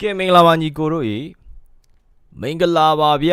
ကဲမင်္ဂလာပါညီကိုတို့ရေမင်္ဂလာပါဗျ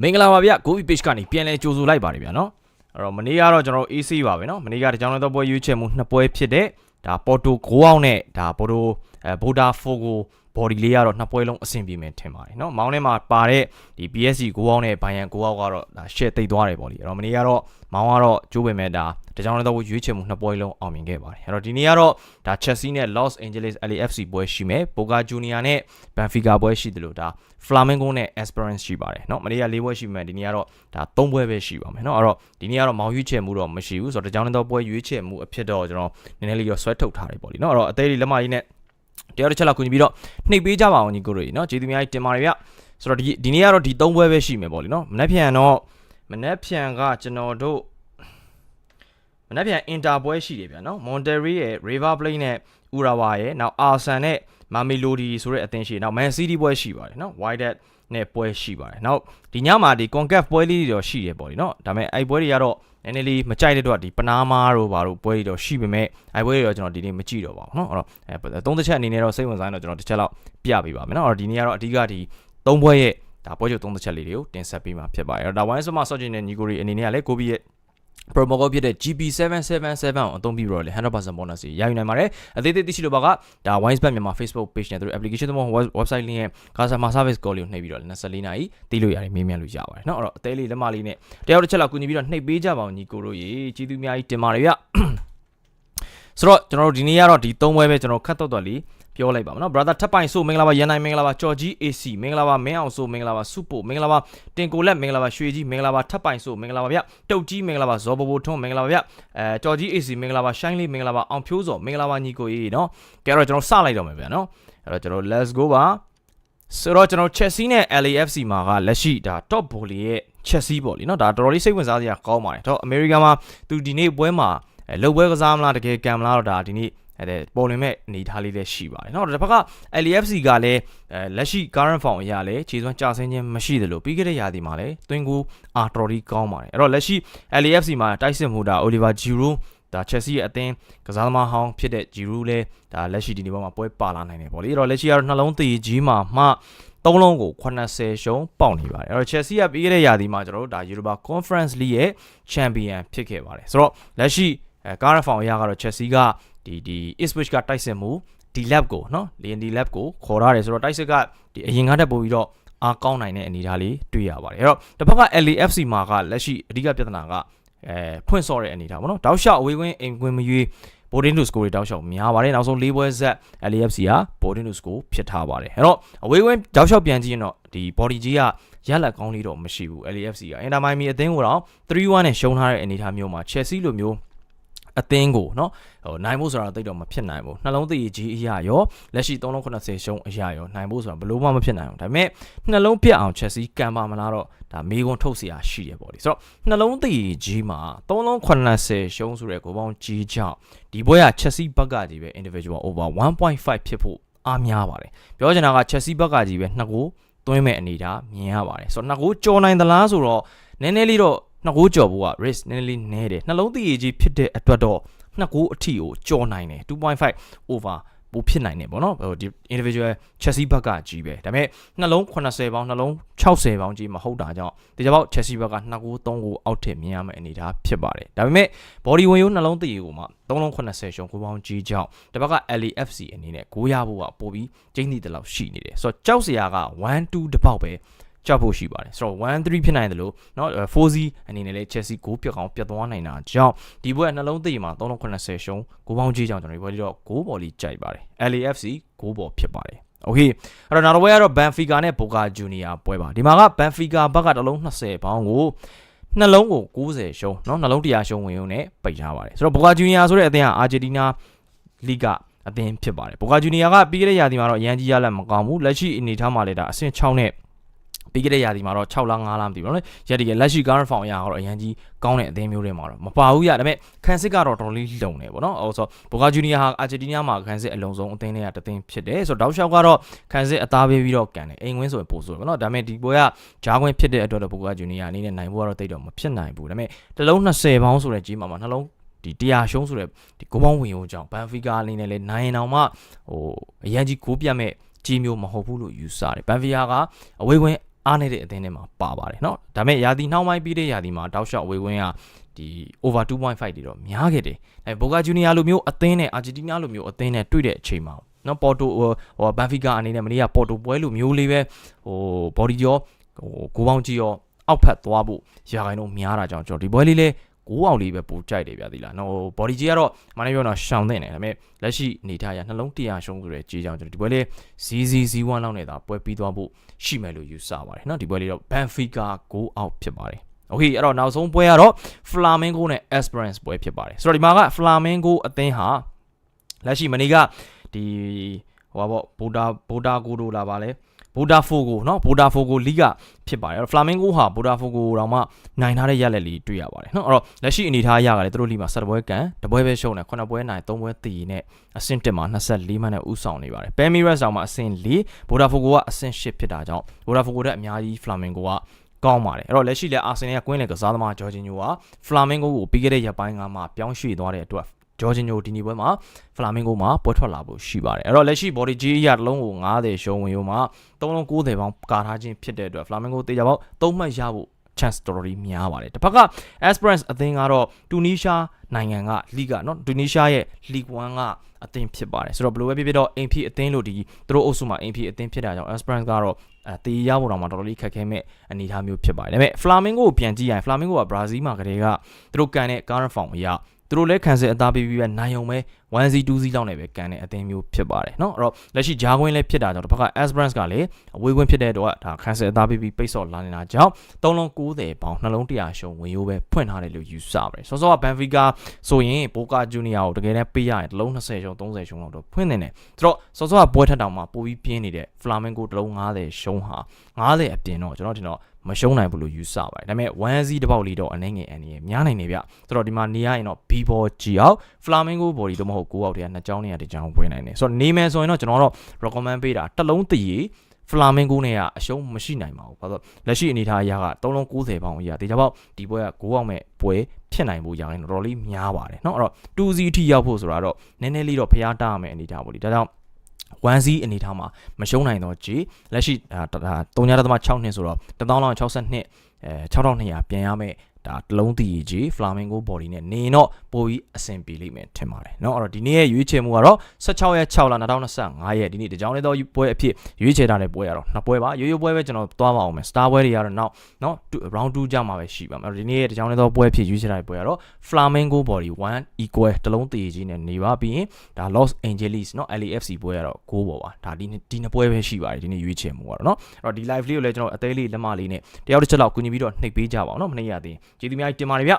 မင်္ဂလာပါဗျ Gobi Page ကနေပြန်လဲကြိုဆိုလိုက်ပါတယ်ဗျာနော်အဲ့တော့မနေ့ကတော့ကျွန်တော် AC ပါပဲနော်မနေ့ကတကြောင်တော့ပွဲရွေးချယ်မှုနှစ်ပွဲဖြစ်တဲ့ဒါပေါ်တို9အောင်နဲ့ဒါပေါ်တိုအဲဗိုဒါ4ကို body လေးကတော့နှစ်ပွဲလုံးအဆင်ပြေမယ်ထင်ပါတယ်เนาะမောင်းထဲမှာပါတဲ့ဒီ PSG 9အောင်နဲ့ဘိုင်ယန်9အောင်ကတော့ဒါ share တိတ်သွားတယ်ပေါ့လေအဲ့တော့မနေ့ကတော့မောင်းကတော့ကျိုးပေမဲ့ဒါတကြောင်တော့ရွေးချယ်မှုနှစ်ပွဲလုံးအောင်မြင်ခဲ့ပါတယ်အဲ့တော့ဒီနေ့ကတော့ဒါ Chelsea နဲ့ Los Angeles LAFC ပွဲရှိမယ် Boca Junior နဲ့ Benfica ပွဲရှိတယ်လို့ဒါ Flamengo နဲ့ Esperance ရှိပါတယ်เนาะမနေ့က၄ပွဲရှိမှဒီနေ့ကတော့ဒါ၃ပွဲပဲရှိပါမယ်เนาะအဲ့တော့ဒီနေ့ကတော့မောင်ရွေးချယ်မှုတော့မရှိဘူးဆိုတော့တကြောင်တော့ပွဲရွေးချယ်မှုအဖြစ်တော့ကျွန်တော်နည်းနည်းလေးတော့ဆွဲထုတ်ထားတယ်ပေါ့လေเนาะအဲ့တော့အသေးလေးလက်မကြီးနဲ့ တရားတစ်ချက်လောက်ကူညီပြီးတော့နှိပ်ပေးကြပါအောင်ညီကိုတို့ရေနော်ကျေးဇူးများကြီးတင်ပါတယ်ဗျဆိုတော့ဒီဒီနေ့ကတော့ဒီ၃ပွဲပဲရှိမယ်ပေါ့လေနော်မနေ့ဖြန်တော့မနေ့ဖြန်ကကျွန်တော်တို့မနေ့ပြန်အင်တာပွဲရှိတယ်ဗျာနော်မွန်တရီရဲ့ River Plate နဲ့ဥရာဝါရဲ့နောက်အာဆန်နဲ့မာမီလိုဒီဆိုတဲ့အသင်းရှိနောက်မန်စီးတီးပွဲရှိပါတယ်နော် Wydad နဲ့ပွဲရှိပါတယ်နောက်ဒီညမှာဒီ concaf ပွဲလေးတွေတော့ရှိရပေါ့ဒီနော်ဒါပေမဲ့အဲ့ပွဲတွေကတော့နည်းနည်းလေးမကြိုက်တဲ့တော့ဒီပနာမာတို့ဘာတို့ပွဲတွေတော့ရှိပေမဲ့အဲ့ပွဲတွေတော့ကျွန်တော်ဒီနေ့မကြည့်တော့ပါဘူးနော်အဲ့တော့သုံးတစ်ချက်အနေနဲ့တော့စိတ်ဝင်စားရင်တော့ကျွန်တော်တစ်ချက်လောက်ပြပေးပါမယ်နော်အဲ့တော့ဒီနေ့ကတော့အဓိကဒီသုံးပွဲရဲ့ဒါပွဲချုပ်သုံးတစ်ချက်လေးတွေကိုတင်ဆက်ပေးမှာဖြစ်ပါတယ်အဲ့တော့ဒါဝိုင်းစမဆော့ချင်တဲ့ညီကိုရီအနေနဲ့ကလည်းကိုဘီရဲ့ promo code ဖြစ်တဲ့ GP777 ကိုအသုံးပြုပြီးတော့လေ100% bonus ရယူနိုင်ပါတယ်အသေးသေးသိရှိလို့ပါကဒါ Winesback မြန်မာ Facebook page နဲ့သူတို့ application သုံး website link ရဲ့ customer service call လေးကိုနှိပ်ပြီးတော့24နာရီတီးလို့ရတယ်မေးမြန်းလို့ရပါတယ်เนาะအဲ့တော့အသေးလေးလက်မလေးနဲ့တယောက်တစ်ချက်လောက်ကူညီပြီးတော့နှိပ်ပေးကြပါအောင်ညီကိုတို့ရေကျေးဇူးအများကြီးတင်ပါတယ်ဗျဆိုတော့ကျွန်တော်တို့ဒီနေ့ကတော့ဒီ၃ပွဲပဲကျွန်တော်ခတ်တော့တော့လီ ပြောလိုက်ပါမယ်နော် brother ထပ်ပိုင်ဆိုမင်္ဂလာပါရန်နိုင်မင်္ဂလာပါကြော်ကြီး AC မင်္ဂလာပါမင်းအောင်ဆိုမင်္ဂလာပါစုပိုမင်္ဂလာပါတင်ကိုလက်မင်္ဂလာပါရွှေကြီးမင်္ဂလာပါထပ်ပိုင်ဆိုမင်္ဂလာပါဗျတုတ်ကြီးမင်္ဂလာပါဇော်ဘဘိုထွန်းမင်္ဂလာပါဗျအဲကြော်ကြီး AC မင်္ဂလာပါရှိုင်းလေးမင်္ဂလာပါအောင်ဖြိုးစောမင်္ဂလာပါညီကိုကြီးနော်ကဲတော့ကျွန်တော်စလိုက်တော့မယ်ဗျာနော်အဲ့တော့ကျွန်တော် let's go ပါဆိုတော့ကျွန်တော် Chelsea နဲ့ LAFC မှာကလက်ရှိဒါ top volley ရဲ့ Chelsea ပေါ့လीเนาะဒါတော်တော်လေးစိတ်ဝင်စားစရာကောင်းပါတယ်တော့ America မှာသူဒီနေ့ပွဲမှာလှုပ်ပွဲကစားမလားတကယ်ကံမလားတော့ဒါဒီနေ့ အဲ့ဒါပေါ်လွင်မဲ့အနေထားလေးလည်းရှိပါတယ်နော်တစ်ဖက်က LFC ကလည်းလက်ရှိ current form အရာလည်းခြေစွမ်းကျဆင်းခြင်းမရှိသလိုပြီးခဲ့တဲ့ရာသီမှာလည်းတွင်ကိုအာတော်ရီကောင်းပါတယ်အဲ့တော့လက်ရှိ LFC မှာတိုက်စစ်မှုတာ Oliver Giroud ဒါ Chelsea ရဲ့အသင်းကစားသမားဟောင်းဖြစ်တဲ့ Giroud လည်းဒါလက်ရှိဒီနေ့မှာပွဲပါလာနိုင်တယ်ပေါ့လေအဲ့တော့လက်ရှိကတော့နှလုံးသေကြီးမှာမှ၃လုံးကို80ရှုံးပေါက်နေပါတယ်အဲ့တော့ Chelsea ကပြီးခဲ့တဲ့ရာသီမှာကျွန်တော်တို့ဒါ Europa Conference League ရဲ့ Champion ဖြစ်ခဲ့ပါတယ်ဆိုတော့လက်ရှိအဲကာရဖောင်အရာကတော့ Chelsea က ဒီဒီ Ipswich ကတိုက်စစ်မှုဒီ lab ကိုเนาะ Leon D lab ကိုခေါ်ရတယ်ဆိုတော့တိုက်စစ်ကဒီအရင်ကတည်းကပို့ပြီးတော့အားကောင်းနိုင်တဲ့အနေအထားလေးတွေ့ရပါတယ်အဲ့တော့တစ်ဖက်က LAFC မှာကလက်ရှိအဓိကပြဿနာကအဲဖွင့်စော့တဲ့အနေအထားပေါ့နော်တောက်လျှောက်အဝေးကွင်းအိမ်ကွင်းမရွေး boarding to score တွေတောက်လျှောက်များပါတယ်နောက်ဆုံး၄ပွဲဆက် LAFC က boarding to score ဖြစ်ထားပါတယ်အဲ့တော့အဝေးကွင်းတောက်လျှောက်ပြန်ကြည့်ရင်တော့ဒီ body ကြီးကရလက်ကောင်းလေးတော့မရှိဘူး LAFC က Inter Miami အသင်းကိုတော့3-1နဲ့ရှုံးထားတဲ့အနေအထားမျိုးမှာ Chelsea လိုမျိုး အသင်းကိုเนาะဟိုနိုင်ဖို့ဆိုတာတိတ်တော့မဖြစ်နိုင်ဘူးနှလုံးသေးကြီးအရာရောလက်ရှိ380ရှုံးအရာရောနိုင်ဖို့ဆိုတာဘလို့မှမဖြစ်နိုင်ဘူးဒါပေမဲ့နှလုံးပြတ်အောင် Chelsea ကံပါမလားတော့ဒါမေကွန်ထုတ်เสียရှိတယ်ပေါ့လေဆိုတော့နှလုံးသေးကြီးမှာ380ရှုံးဆိုတဲ့ကိုပေါင်းကြီးကြောင့်ဒီပွဲက Chelsea ဘက်ကကြီးပဲ individual over 1.5ဖြစ်ဖို့အားများပါတယ်ပြောချင်တာက Chelsea ဘက်ကကြီးပဲနှစ်ကိုသွင်းမဲ့အနေဒါမြင်ရပါတယ်ဆိုတော့နှစ်ကိုကြော်နိုင်သလားဆိုတော့နည်းနည်းလေးတော့ နှစ်ကိုကြော်ဖို့က risk နည်းနည်းလေးနည်းတယ်နှလုံးသေးကြီးဖြစ်တဲ့အတွက်တော့နှစ်ကိုအထီကိုကြော်နိုင်တယ်2.5 over ပိုဖြစ်နိုင်တယ်ပေါ့နော်ဟိုဒီ individual Chelsea ဘက်ကကြီးပဲဒါပေမဲ့နှလုံး80ပေါင်းနှလုံး60ပေါင်းကြီးမဟုတ်တာကြောင့်ဒီကြပေါက် Chelsea ဘက်က2ကို3ကိုအောက်ထစ်မြင်ရမယ့်အနေအထားဖြစ်ပါတယ်ဒါပေမဲ့ body ဝင်ရိုးနှလုံးတည်ကိုမှ3လုံး80ရှုံးကိုပေါင်းကြီးကြောင့်ဒီဘက်က LAFC အနေနဲ့ကိုရဖို့ကပို့ပြီးကျင်းသီးတလောက်ရှိနေတယ်ဆိုတော့ကြောက်စရာက1 2တပေါက်ပဲ ကြောက်ဖို့ရှိပါတယ်ဆိုတော့1 3ဖြစ်နိုင်တယ်လို့เนาะ4 0အနေနဲ့လည်း Chelsea ဂိုးပြတ်ကောင်ပြတ်သွားနိုင်တာကြောင့်ဒီဘွဲနှလုံးသေးမှာ380ရှုံးဂိုးပေါင်းကြီးကြောင့်ကျွန်တော်ဒီဘွဲလေးတော့ဂိုးပေါ်လေးကြိုက်ပါတယ် LAFC ဂိုးပေါ်ဖြစ်ပါတယ်โอเคအဲ့တော့နောက်တစ်ပွဲကတော့ Benfica နဲ့ Boca Junior ပွဲပါဒီမှာက Benfica ဘက်ကတစ်လုံး20ပေါင်းကိုနှလုံးကို90ရှုံးเนาะနှလုံး100ရှုံးဝင်ုံနဲ့ပိတ်ထားပါတယ်ဆိုတော့ Boca Junior ဆိုတဲ့အသင်းက Argentina Liga အသင်းဖြစ်ပါတယ် Boca Junior ကပြီးခဲ့တဲ့ရာသီမှာတော့အရန်ကြီးရလက်မကောင်းဘူးလက်ရှိအနေထားမှာလည်းဒါအဆင့်6နဲ့ ပြီးခဲ့တဲ့ရာသီမှာတော့6လ5လမသိဘူးเนาะရက်တကယ်လက်ရှိ current form အရာကတော့အရင်ကြီးကောင်းတဲ့အသင်းမျိုးတွေမှာတော့မပါဘူးရဒါပေမဲ့ခန်းစစ်ကတော့တော်လေးလုံနေပေါ့နော်အော်ဆိုဘောဂါဂျူနီယာဟာအာဂျင်တီးနားမှာခန်းစစ်အလုံးစုံအသင်းတွေကတသင်းဖြစ်တယ်ဆိုတော့တောက်လျှောက်ကတော့ခန်းစစ်အသားပေးပြီးတော့ကန်တယ်အိမ်ဝင်းဆိုရင်ပို့ဆိုတယ်ပေါ့နော်ဒါပေမဲ့ဒီပွဲကဂျားခွင်းဖြစ်တဲ့အတွက်တော့ဘောဂါဂျူနီယာအနေနဲ့နိုင်ဖို့ကတော့တိတ်တော့မဖြစ်နိုင်ဘူးဒါပေမဲ့တစ်လုံး20ပေါင်းဆိုတဲ့ကြီးမှာမှာနှလုံး ဒီတရားရှုံးဆိုတဲ့ဒီဂိုးပေါင်းဝင်ရုံကြောင့်ဘန်ဖီကာအနေနဲ့လည်းနိုင်အောင်မှဟိုအရန်ကြီးဂိုးပြတ်မဲ့ကြီးမျိုးမဟုတ်ဘူးလို့ယူဆတယ်ဘန်ဖီကာကအဝေးကွင်း အားနေတဲ့အသင်းထဲမှာပါပါတယ်เนาะဒါပေမဲ့ယာတီနှောင်းပိုင်းပြီးတဲ့ယာတီမှာတောက်လျှောက်အဝေးကွင်းကဒီ over 2.5တွေတော့များခဲ့တယ်အဲဘိုကာဂျူနီယာလိုမျိုးအသင်းနဲ့အာဂျင်တီးနားလိုမျိုးအသင်းနဲ့တွေ့တဲ့အချိန်မှာနော်ပေါ်တိုဟိုဘန်ဖီကာအနေနဲ့မနေ့ကပေါ်တိုပွဲလိုမျိုးလေးပဲဟိုဘော်ဒီရောဟိုဂိုးပေါင်းကြီးရောအောက်ဖက်သွားဖို့ရာခိုင်နှုန်းများတာကြောင့်ကျွန်တော်ဒီပွဲလေးလေး ကိုအောင်လေးပဲပိုကြိုက်တယ်ဗျာဒီလားနော်ဘော်ဒီကြီးကတော့မနေ့ပြောတော့ရှောင်တဲ့နေဒါပေမဲ့လက်ရှိအနေထားရနှလုံး100ရှုံးဆိုတဲ့ကြီးကြောင့်ကျွန်တော်ဒီပွဲလေး ZZZ1 လောက်နဲ့သာပွဲပြီးသွားဖို့ရှိမယ်လို့ယူဆပါတယ်နော်ဒီပွဲလေးတော့ Benfica 9 out ဖြစ်ပါတယ်โอเคအဲ့တော့နောက်ဆုံးပွဲကတော့ Flamengo နဲ့ Esperance ပွဲဖြစ်ပါတယ်ဆိုတော့ဒီမှာက Flamengo အသင်းဟာလက်ရှိမနေ့ကဒီဟိုပါပေါ့ဘိုဒါဘိုဒါကိုဒိုလာပါလဲ ဗိုဒါဖိုကိုနော်ဗိုဒါဖိုကိုလီးကဖြစ်ပါတယ်အဲ့တော့ဖလာမင်ဂိုဟာဗိုဒါဖိုကိုတောင်မှနိုင်ထားတဲ့ရလက်လေးတွေ့ရပါတယ်နော်အဲ့တော့လက်ရှိအနေထားအရကလည်းသူတို့လီးမှာ7ပွဲကန်တပွဲပဲရှုံးတယ်9ပွဲနိုင်3ပွဲတည်နေအဆင့်1မှာ24မှတ်နဲ့ဦးဆောင်နေပါတယ်ပဲမီရက်တောင်မှအဆင့်4ဗိုဒါဖိုကိုကအဆင့်10ဖြစ်တာကြောင့်ဗိုဒါဖိုကိုတက်အများကြီးဖလာမင်ဂိုကကောင်းပါတယ်အဲ့တော့လက်ရှိလဲအာဆင်နယ်ကကွင်းလေကစားသမားဂျော်ဂျင်ညိုကဖလာမင်ဂိုကိုပြီးခဲ့တဲ့ရက်ပိုင်းကမှပြောင်းရွှေ့သွားတဲ့အတွက် ဂျော်ဂျင်ညိုဒီနေ့ပွဲမှာဖလာမင်ဂိုမှာပွဲထွက်လာဖို့ရှိပါတယ်အဲ့တော့လက်ရှိ body G အရာတစ်လုံးကို90ရှုံးဝင်ရုံမှာ3လုံး90ပေါင်းကာထားခြင်းဖြစ်တဲ့အတွက်ဖလာမင်ဂိုတေချာပေါက်3မှတ်ရဖို့ chance တော်တော်များပါတယ်တစ်ဖက်က Esperance အသင်းကတော့တူနီးရှားနိုင်ငံကလိကနော်တူနီးရှားရဲ့ League 1ကအသင်းဖြစ်ပါတယ်ဆိုတော့ဘယ်လိုပဲဖြစ်ဖြစ်တော့အင်ဖီအသင်းလို့ဒီသူတို့အုပ်စုမှာအင်ဖီအသင်းဖြစ်တာကြောင့် Esperance ကတော့အဲတေးရဖို့တော့မှတော်တော်လေးခက်ခဲမဲ့အနေအထားမျိုးဖြစ်ပါတယ်ဒါပေမဲ့ Flamingo ကိုပြန်ကြည့်ရင် Flamingo က Brazil မှာကတည်းကသူတို့ကန်တဲ့ current form အရ သူတို့လည်းခံစစ်အသားပေးပြီးပဲနိုင်ုံပဲ 1C 2C လောက်နဲ့ပဲကန်တဲ့အသင်းမျိုးဖြစ်ပါတယ်เนาะအဲ့တော့လက်ရှိဂျားကွင်းလည်းဖြစ်တာကြောင့်တစ်ဖက်က Esperance ကလည်းအဝေးကွင်းဖြစ်တဲ့တော့ဒါခံစစ်အသားပေးပြီးပိတ်ဆော့လာနေတာကြောင့်3လုံး90ပေါင်နှလုံး100ရှုံဝင်ရိုးပဲဖွင့်ထားတယ်လို့ယူဆပါတယ်စောစောက Benfica ဆိုရင် Boca Junior ကိုတကယ်တမ်းပေးရရင်တစ်လုံး20ရှုံ30ရှုံလောက်တော့ဖွင့်နေတယ်ဆိုတော့စောစောကပွဲထက်တောင်မှပိုပြီးပြင်းနေတဲ့ Flamengo တစ်လုံး90ရှုံဟာ90အပြင်တော့ကျွန်တော်ထင်တော့ မရှုံးနိုင်ဘူးလို့ယူဆပါတယ်ဒါပေမဲ့ 1C တစ်ပေါက်လေးတော့အနေငယ်အနေနဲ့များနိုင်နေဗျဆိုတော့ဒီမှာနေရရင်တော့ B ball G အောက် Flamengo body တော့မဟုတ်9အောက်တည်းကနှစ်ကြောင်းနေရတစ်ကြောင်းဝင်နိုင်တယ်ဆိုတော့နေမယ်ဆိုရင်တော့ကျွန်တော်တော့ recommend ပေးတာတစ်လုံးတည် Flamengo နဲ့ကအရှုံးမရှိနိုင်ပါဘူးဘာလို့လက်ရှိအနေထားအရက3လုံး90ပေါင်အရာဒီကြောင့်ဒီပွဲက9အောက်မဲ့ပွဲဖြစ်နိုင်ဖို့ရရင်တော်တော်လေးများပါတယ်เนาะအဲ့တော့ 2C ထိရောက်ဖို့ဆိုတာတော့နည်းနည်းလေးတော့ဖျားတားရမယ်အနေထားပေါ့လေဒါကြောင့် 1C အနေထားမှာမရှုံးနိုင်တော့ G လက်ရှိ3.6နှစ်ဆိုတော့1062အဲ6200ပြန်ရမယ် ဒါတလုံးတည်ကြီး Flamingo body နဲ့နေတော့ပိုပြီးအဆင်ပြေလိမ့်မယ်ထင်ပါတယ်เนาะအဲ့တော့ဒီနေ့ရဲ့ရွေးချယ်မှုကတော့16ရက်6လ2025ရက်ဒီနေ့တကြောင်လေးတော့ပွဲအဖြစ်ရွေးချယ်ထားတဲ့ပွဲကတော့နှစ်ပွဲပါရိုးရိုးပွဲပဲကျွန်တော်သွားပါအောင်မယ် Star ပွဲတွေကတော့နောက်เนาะ round 2ကြမှာပဲရှိပါမယ်အဲ့တော့ဒီနေ့ရဲ့တကြောင်လေးတော့ပွဲအဖြစ်ရွေးချယ်ထားတဲ့ပွဲကတော့ Flamingo body 1 equal တလုံးတည်ကြီးနဲ့နေပါပြီးရင်ဒါ Los Angeles เนาะ LAFC ပွဲကတော့6ပေါ်ပါဒါဒီဒီနှစ်ပွဲပဲရှိပါတယ်ဒီနေ့ရွေးချယ်မှုကတော့เนาะအဲ့တော့ဒီ live လေးကိုလည်းကျွန်တော်အသေးလေးလက်မလေးနဲ့တယောက်တစ်ချက်လောက်ကူညီပြီးတော့နှိပ်ပေးကြပါအောင်เนาะမနေ့ကတည်း ကျေးဇူးများတင်ပါတယ်ဗျ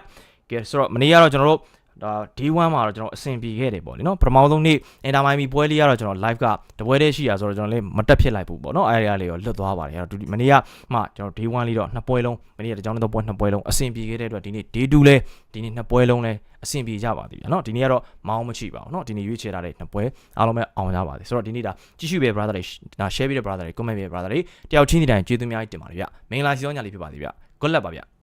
ကဲဆိုတော့မနေ့ကတော့ကျွန်တော်တို့ဒါ D1 မှာတော့ကျွန်တော်အဆင်ပြေခဲ့တယ်ပေါ့လေနော်ပထမဆုံးနေ့အင်တာမိုင်မီပွဲလေးကတော့ကျွန်တော် live ကတပွဲတည်းရှိရဆိုတော့ကျွန်တော်လည်းမတက်ဖြစ်လိုက်ဘူးပေါ့နော်အဲ့ဒီကလေးရောလွတ်သွားပါတယ်အဲ့တော့ဒီမနေ့ကမှကျွန်တော် D1 လေးတော့နှစ်ပွဲလုံးမနေ့ကတကြောင်တော့ပွဲနှစ်ပွဲလုံးအဆင်ပြေခဲ့တဲ့အတွက်ဒီနေ့ D2 လဲဒီနေ့နှစ်ပွဲလုံးလဲအဆင်ပြေကြပါသေးတယ်နော်ဒီနေ့ကတော့မောင်းမရှိပါဘူးနော်ဒီနေ့ရွေးချယ်ထားတဲ့နှစ်ပွဲအားလုံးပဲအောင်ကြပါသေးဆိုတော့ဒီနေ့ဒါကြည့်ရှုပဲ brother တွေဒါ share ပေးတဲ့ brother တွေ comment ပေးတဲ့ brother တွေတယောက်ချင်းစီတိုင်းကျေးဇူးများကြီးတင်ပါတယ်ဗျမင်္ဂလာစီဆောင်ညာလေးဖြစ်ပါသေးဗျ good luck ပါဗျ